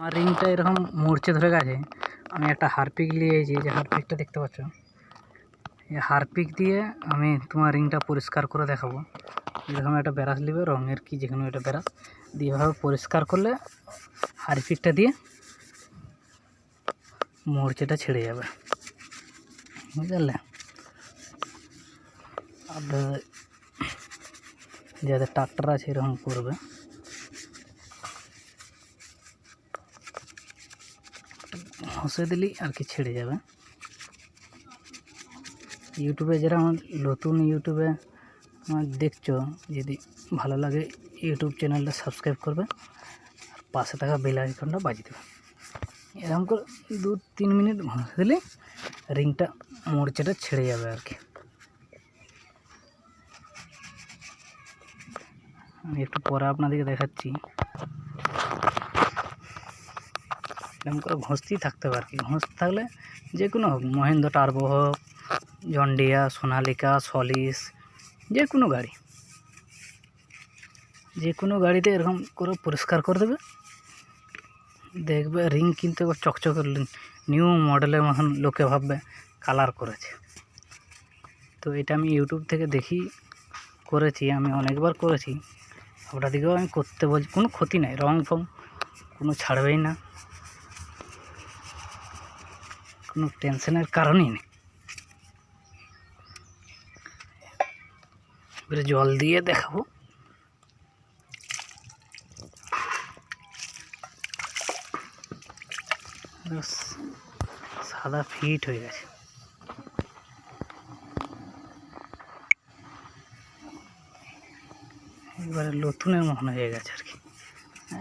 আমার রিংটা এরকম মরচে ধরে গেছে। আমি একটা হারপিক নিয়েছি যে হারপিকটা দেখতে পাচ্ছ? এই হারপিক দিয়ে আমি তোমার রিংটা পরিষ্কার করে দেখাবো। এরকম একটা ব্রাশ নেবে, রঙের কি যে কোনো একটা ব্রাশ। দিয়ে এভাবে পরিষ্কার করলে হারপিকটা দিয়ে মরচেটা ছেড়ে যাবে। বুঝলে? আর যাদের ট্রাক্টর আছে এরকম করবে। ঘষে দিলেই আর কি ছেড়ে যাবে। ইউটিউবে যারা আমার নতুন ইউটিউবে আমার দেখছ, যদি ভালো লাগে ইউটিউব চ্যানেলটা সাবস্ক্রাইব করবে, আর পাশে থাকা বেল আইকনটা বাজিয়ে দেবে। এরকম করে দু তিন মিনিট ঘষে দিলে রিংটা মরচাটা ছেড়ে যাবে আর কি। একটু পরে আপনাদেরকে দেখাচ্ছি। এরকম করে ঘষতেই থাকতে হবে আর কি। ঘষতে থাকলে যে কোনো হোক, মহেন্দ্র টার্বো হোক, জন্ডিয়া, সোনালিকা, সলিস যে কোনো গাড়ি। যে কোনো গাড়িতে এরকম করে পরিষ্কার করে দেবে। দেখবে রিং কিন্তু চকচকে নিউ মডেলের মতন লোকে ভাববে কালার করেছে। তো এটা আমি ইউটিউব থেকে দেখি, করেছি, আমি অনেকবার করেছি। ওটা আপনাদেরকেও আমি করতে বলছি, কোনো ক্ষতি নাই, রং ফং কোনো ছাড়বেই না। কোনো টেনশনের কারণই নেই। এবারে জল দিয়ে দেখাবো। সাদা ফিট হয়ে গেছে। এবারে নতুনের মতন হয়ে গেছে আর কি।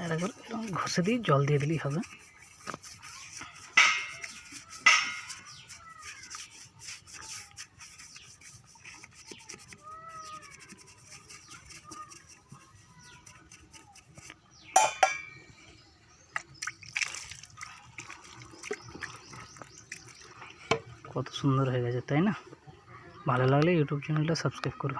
এরকম ঘষে দিয়ে জল দিয়ে দিলেই হবে। কত সুন্দর হয়ে গেছে তাই না? ভালো লাগলে ইউটিউব চ্যানেলটা সাবস্ক্রাইব করুন